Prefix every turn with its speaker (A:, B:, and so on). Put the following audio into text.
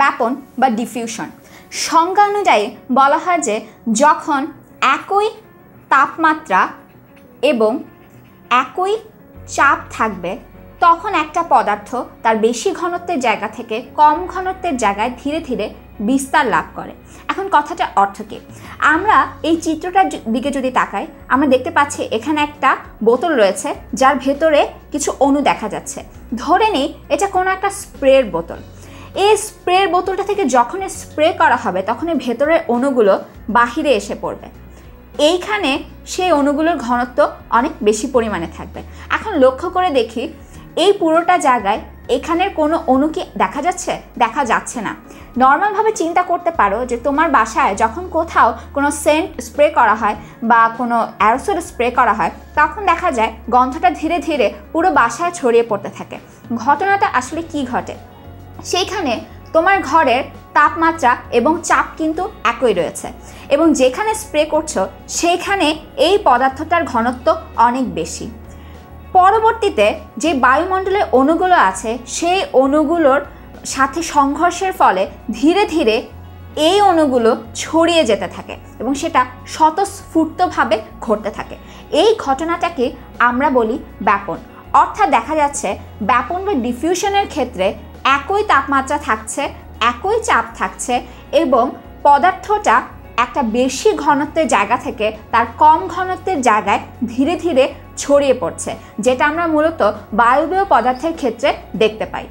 A: ব্যাপন বা ডিফিউশন সংজ্ঞা অনুযায়ী বলা হয় যে, যখন একই তাপমাত্রা এবং একই চাপ থাকবে, তখন একটা পদার্থ তার বেশি ঘনত্বের জায়গা থেকে কম ঘনত্বের জায়গায় ধীরে ধীরে বিস্তার লাভ করে। এখন কথাটা অর্থ কী? আমরা এই চিত্রটার দিকে যদি তাকাই, আমরা দেখতে পাচ্ছি এখানে একটা বোতল রয়েছে, যার ভেতরে কিছু অণু দেখা যাচ্ছে। ধরে নিই, এটা কোনো একটা স্প্রের বোতল। এই স্প্রের বোতলটা থেকে যখন স্প্রে করা হবে তখন এই ভেতরের অণুগুলো বাহিরে এসে পড়বে। এইখানে সেই অণুগুলোর ঘনত্ব অনেক বেশি পরিমাণে থাকবে। এখন লক্ষ্য করে দেখি, এই পুরোটা জায়গায় এখানের কোনো অণু কি দেখা যাচ্ছে? দেখা যাচ্ছে না। নর্মালভাবে চিন্তা করতে পারো যে তোমার বাসায় যখন কোথাও কোনো সেন্ট স্প্রে করা হয় বা কোনো অ্যারোসোল স্প্রে করা হয়, তখন দেখা যায় গন্ধটা ধীরে ধীরে পুরো বাসায় ছড়িয়ে পড়তে থাকে। ঘটনাটা আসলে কি ঘটে? সেইখানে তোমার ঘরের তাপমাত্রা এবং চাপ কিন্তু একই রয়েছে। এবং যেখানে স্প্রে করছ, সেইখানে এই পদার্থটার ঘনত্ব অনেক বেশি। পরবর্তীতে যে বায়ুমণ্ডলের অণুগুলো আছে, সেই অণুগুলোর সাথে সংঘর্ষের ফলে ধীরে ধীরে এই অণুগুলো ছড়িয়ে যেতে থাকে এবং সেটা স্বতঃস্ফূর্তভাবে ঘটতে থাকে। এই ঘটনাটাকে আমরা বলি ব্যাপন। অর্থাৎ দেখা যাচ্ছে ব্যাপন বা ডিফিউশনের ক্ষেত্রে একই তাপমাত্রা থাকছে, একই চাপ থাকছে এবং পদার্থটা একটা বেশি ঘনত্বের জায়গা থেকে তার কম ঘনত্বের জায়গায় ধীরে ধীরে ছড়িয়ে পড়ছে, যেটা আমরা মূলত বায়বীয় পদার্থের ক্ষেত্রে দেখতে পাই।